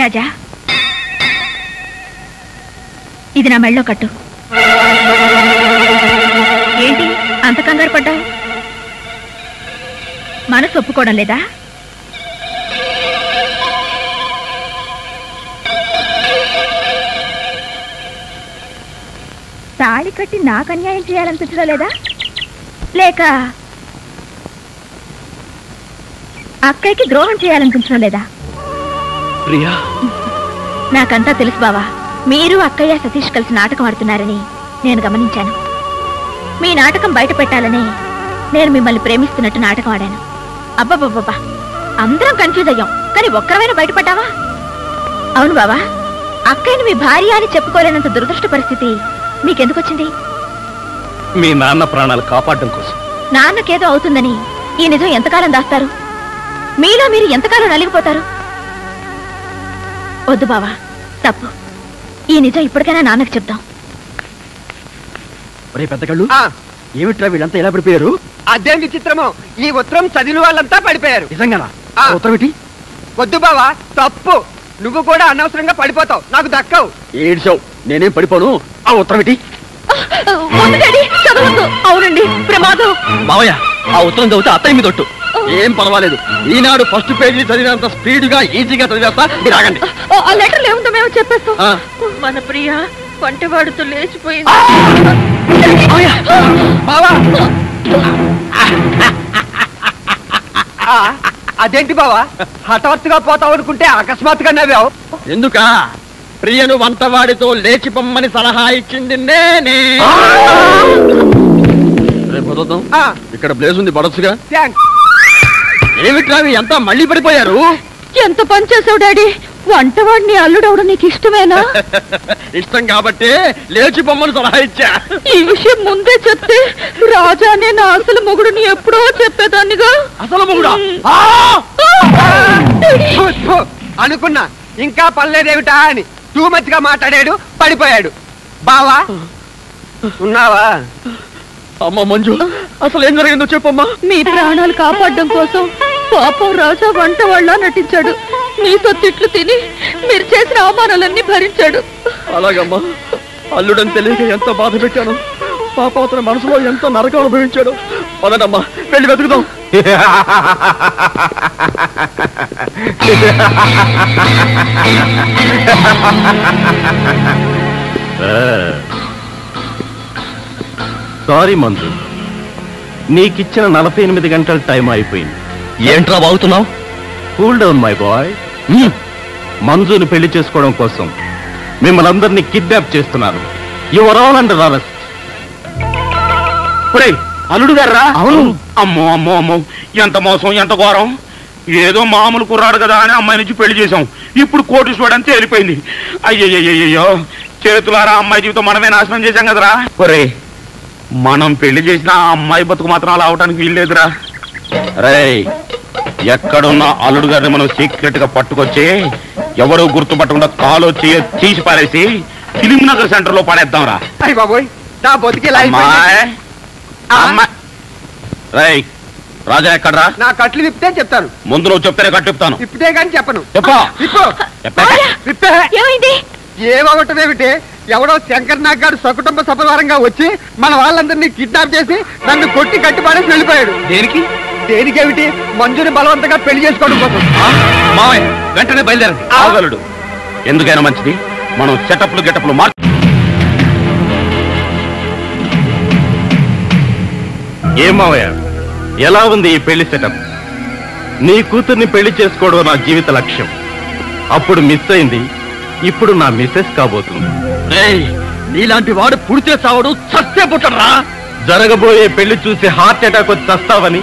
రాజా. ఇది నా మెళ్ళో కట్టు. ఏంటి అంత కంగారు పడ్డావు? మనసు ఒప్పుకోవడం లేదా? తాళి కట్టి నాకు అన్యాయం చేయాలనిపించడం లేదా? లేక అక్కయ్యకి ద్రోహం చేయాలనిపించడం లేదా? ప్రియా. నాకంతా తెలుసు బావా. మీరు అక్కయ్య సతీష్ కలిసి నాటకం ఆడుతున్నారని నేను గమనించాను. మీ నాటకం బయట పెట్టాలని నేను మిమ్మల్ని ప్రేమిస్తున్నట్టు నాటకం ఆడాను. అబ్బబ్బబ్బబ్బా. అందరం కన్ఫ్యూజ్ అయ్యాం. కానీ ఒక్కరమైనా బయటపడ్డావా? అవును బావా. అక్కయ్యని మీ భార్య అని చెప్పుకోలేనంత దురదృష్ట పరిస్థితి మీకెందుకు వచ్చింది? మీ నాన్న ప్రాణాలు కాపాడడం కోసం. నాన్నకేదో అవుతుందని ఈ నిజం ఎంతకాలం దాస్తారు? మీలో మీరు ఎంతకాలం నలిగిపోతారు? వద్దు బావా తప్పు. ఈ నిజం ఇప్పటికైనా నాన్నకు చెప్దాం. ఒరే పెద్ద కళ్ళు ఆ, ఏమిట్రా వీళ్ళంతా ఎలా పడిపోయారు? అదేం విచిత్రమో ఈ ఉత్తరం చదివిన వాళ్ళంతా పడిపోయారు. నిజంగానా? ఆ. ఆ ఉత్తరం ఏంటి? వద్దు బావా తప్పు. నువ్వు కూడా అనవసరంగా పడిపోతావు. నాకు దక్కవు. ఏడ్చావు? నేనేం పడిపోను? ఆ ఉత్తరం ఏంటి? అవునండి ప్రమాదం. మావయ్య ఆ ఉత్తరం చదివితే అత్తయ్య మీద ఒట్టు. ఏం పర్వాలేదు. ఈనాడు ఫస్ట్ పేజీ చదివినంత స్పీడ్గా ఈజీగా చదివేస్తా మీరు ఆగండి. ఆ లెటర్ ఏముందో మేము చెప్పేస్తాం. ఆ. మన ప్రియ వంటవాడుతో లేచిపోయింది. అదేంటి బావా? హఠాత్తుగా పోతావు అనుకుంటే అకస్మాత్తుగా నవ్వావు. ఎందుక? ప్రియను వంటవాడితో లేచి పొమ్మని సలహా ఇచ్చింది నేనే. రేపు ఇక్కడ ప్లేస్ ఉంది పడొచ్చుగా థాంక్స్. ఏమిట్రా ఎంత మళ్ళీ పడిపోయారు? ఎంత పని చేసావు డాడీ? వంటవాడిని అల్లుడవడం నీకు ఇష్టమేనా? ఇష్టం కాబట్టి లేచి పొమ్మని సలహా ఇచ్చా. ఈ విషయం ముందే చెప్తే రాజానే నా అసలు మొగుడుని ఎప్పుడో చెప్పేదాన్నిగా? అసలు మొగుడా? అనుకున్నా. ఇంకా పర్లేదేమిటా అని టూ మచ్గా మాట్లాడాడు పడిపోయాడు. బావా ఉన్నావా? అమ్మ మంజు అసలు ఏం జరిగిందో చెప్పమ్మా. మీ ప్రాణాలు కాపాడడం కోసం పాపం రాజా వంట వాళ్ళ నటించాడు. మీతో తిట్లు తిని మీరు చేసిన అవమానాలన్నీ భరించాడు. అలాగమ్మా. అల్లుడని తెలియక ఎంత బాధ పెట్టాను పాప అతని మనసులో ఎంత నరకం అనుభవించాడు. పదనమ్మా వెళ్ళి వెతుకుదాం. సారీ మంజు నీకిచ్చిన నలభై ఎనిమిది గంటల టైం అయిపోయింది. ఏంట్రా బాగుతున్నావు? కూల్ డౌన్ మై బాయ్ మంజుని పెళ్ళి చేసుకోవడం కోసం మిమ్మల్ని అందరినీ కిడ్నాప్ చేస్తున్నారు యువర్ ఆల్ అండర్ అరెస్ట్ అల్లుడు గారా అవును. అమ్మో అమ్మో అమ్మో. ఎంత మోసం ఎంత ఘోరం. ఏదో మామూలు కుర్రాడు కదా అని అమ్మాయి నుంచి పెళ్ళి చేశాం. ఇప్పుడు కోటీశ్వరుడు అని తేలిపోయింది అయ్యయ్యో చేతులారా అమ్మాయి జీవితం మనమే నాశనం చేశాం కదరా. ఒరే మనం పెళ్ళి చేసిన అమ్మాయి బతుకు మాత్రం అలా అవటానికి వీల్లేదురా. రేయ్ ఎక్కడున్న అల్లుడు గారిని మనం సీక్రెట్గా పట్టుకొచ్చి ఎవరు గుర్తుపట్టకుండా కాలో చేయ తీసి పారేసి ఫిలిం నగర్ సెంటర్లో పడేద్దాం రా అయ్య బాబోయ్ నా బతికి రాజా ఎక్కడ్రా? నా కట్లు విప్పితే చెప్తాను. ముందు నువ్వు చెప్తేనే కట్టిస్తాను విప్పితే కానీ చెప్పను. చెప్పు. విప్పు. చెప్పే. విప్పే. ఏమైంది? ఏమవటమేమిటి ఎవడో శంకర్ నాగ్ గారు సకుటుంబ సపరివారంగా వచ్చి మన వాళ్ళందరినీ కిడ్నాప్ చేసి నన్ను కొట్టి కట్టిపాడేసి వెళ్ళిపోయాడు. దేనికి? దేనికేమిటి? మంజుని బలవంతంగా పెళ్ళి చేసుకోవడం కోసం. మావయ్య వెంటనే బయలుదేరండి. ఆగలడు ఎందుకైనా మంచిది? మనం సెటప్లు గెటప్లు మార్చు ఏం మావయ్య ఎలా ఉంది ఈ పెళ్ళి సెటప్? నీ కూతుర్ని పెళ్ళి చేసుకోవడం నా జీవిత లక్ష్యం. అప్పుడు మిస్ అయింది. ఇప్పుడు నా మిస్సెస్ కాబోతుంది. నీలాంటి వాడు పుడితే చావడు చస్తే పుట్టరా జరగబోయే పెళ్ళి చూసి హార్ట్ అటాక్ వచ్చి చస్తావని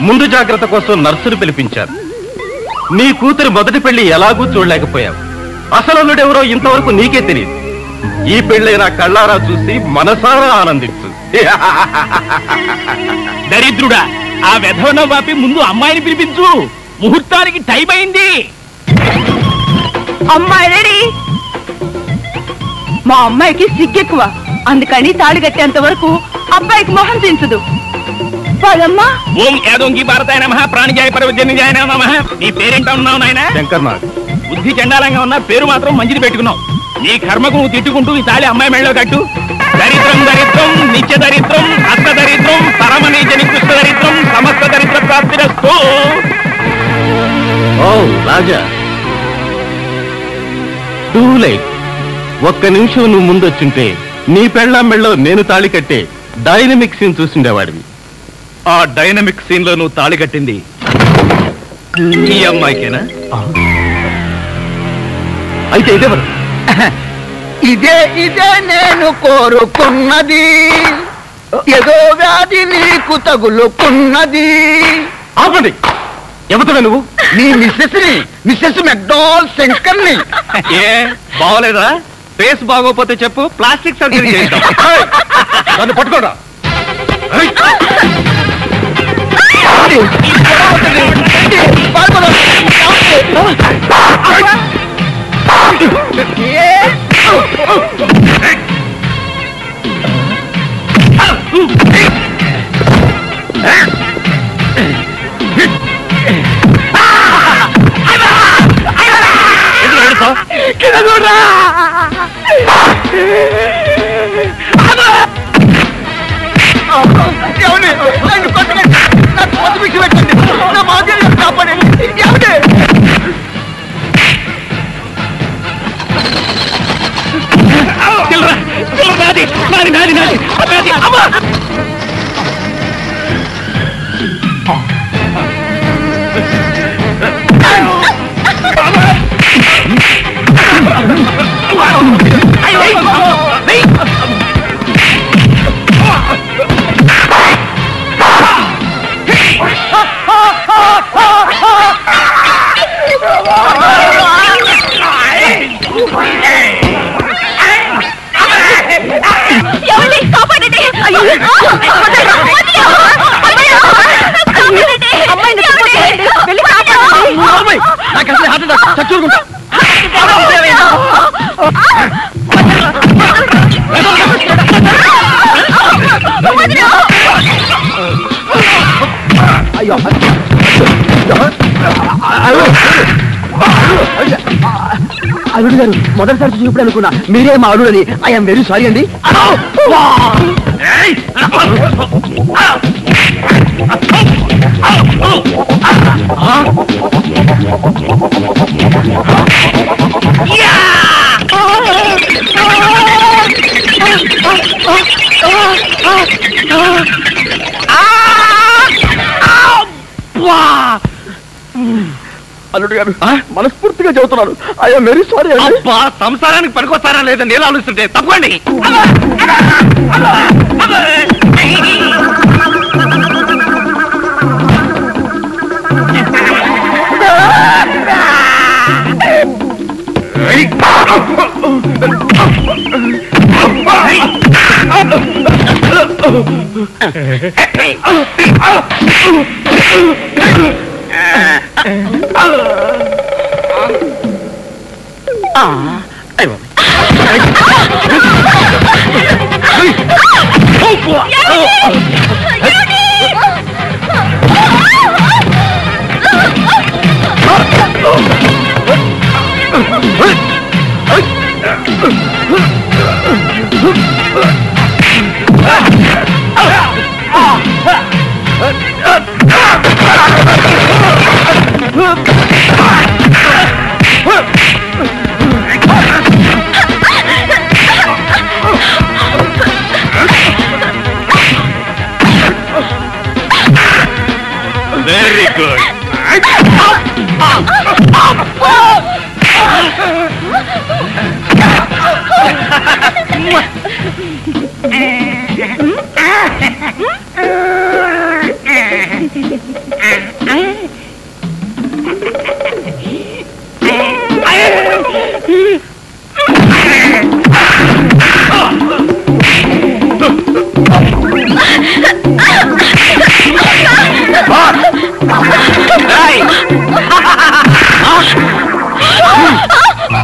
ముందు జాగ్రత్త కోసం నర్సును పిలిపించారు. నీ కూతురి మొదటి పెళ్ళి ఎలాగూ చూడలేకపోయావు. అసలు అల్లుడెవరో ఇంతవరకు నీకే తెలియదు ఈ పెళ్ళైనా కళ్ళారా చూసి మనసారా ఆనందించు. దరిద్రుడా ఆ వెధవన వాపి ముందు అమ్మాయిని పిలిపించు. ముహూర్తానికి టైం అయింది. అమ్మాయి రెడీ. మా అమ్మాయికి సిగ్గెక్కువ. అందుకని తాళి కట్టేంత వరకు అబ్బాయికి మొహం దించదు. పదమ్మా ఓం భారతాయ నమ ప్రాణిజాయ పరవజన్యజాయ నమ. నీ పేరేంటా ఉన్నావు నాయన? బుద్ధి చండాలంగా ఉన్న పేరు మాత్రం మంచిది పెట్టుకున్నావు. నీ కర్మకు నువ్వు తిట్టుకుంటూ ఈ తాళి అమ్మాయి మెళ్ళలో కట్టు. దరిద్రం దరిద్రం నిత్య దరిద్రం అస్త దరిద్రం పరమ నీచ నికృష్ట దరిద్రం సమస్త దరిద్ర ప్రాప్తిరస్తు ఓ రాజా. టూ లైట్ ఒక్క నిమిషం నువ్వు ముందొచ్చుంటే నీ పెళ్ళాం మెళ్ళో నేను తాళి కట్టే డైనమిక్ సీన్ చూసిండేవాడివి. ఆ డైనమిక్ సీన్లో నువ్వు తాళి కట్టింది ఈ అమ్మాయికేనా? అయితే ఇదేవరు? ఇదే ఇదే నేను కోరుకున్నది. ఏదో వ్యాధి నీకు తగులుకున్నది. ఆపండి. ఎవతవే నువ్వు? నీ మిస్సెస్ని మిస్సెస్ మెక్డాల్ శంకర్ని. ఏ బాగోలేదా ఫేస్ బాగోపోతే చెప్పు ప్లాస్టిక్ సర్జరీ చేద్దాం నన్ను పట్టుకోడా ఏమండి? ఏమండి? అల్లుడు గారు మొదటిసారి చూసినప్పుడు అనుకున్నా. మీరే మా అల్లుడని. ఐఎమ్ వెరీ సారీ అండి. అల్లుడు గారు మనస్ఫూర్తిగా చెబుతున్నాను. ఐఎమ్ వెరీ సారీ అబ్బా సంసారానికి పనికొస్తారా లేదా నేను ఆలోచిస్తుంటే తప్పండి వెరీ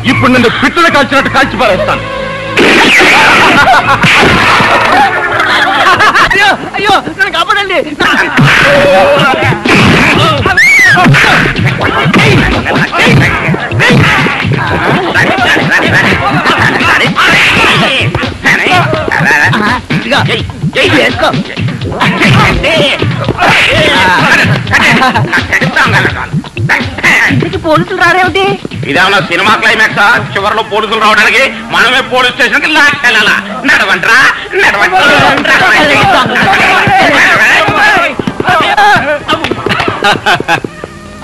ఇప్పుడు నన్ను పిట్టలు కాల్చినట్టు కాల్చి పారేస్తాను అయ్యో అయ్యో నన్ను కాపాడండి. ఇంటికి పోలీసులు రారేమిటి? ఇదేమన్నా సినిమా క్లైమాక్స్ చివరిలో పోలీసులు రావడానికి మనమే పోలీస్ స్టేషన్కి లాక్కెళ్ళాలా నడవంట్రా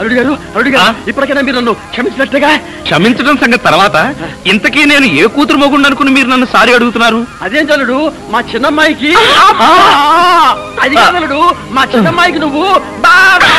అల్లుడు గారు అల్లుడు గారు ఇప్పటికైనా మీరు నన్ను క్షమించినట్లుగా? క్షమించడం సంగతి తర్వాత ఇంతకీ నేను ఏ కూతురు మొగుండు అనుకుని మీరు నన్ను సారి అడుగుతున్నారు? అదేం చల్లుడు మా చిన్నమ్మాయికి అది కాదు అల్లుడు మా చిన్నమ్మాయికి నువ్వు బాగా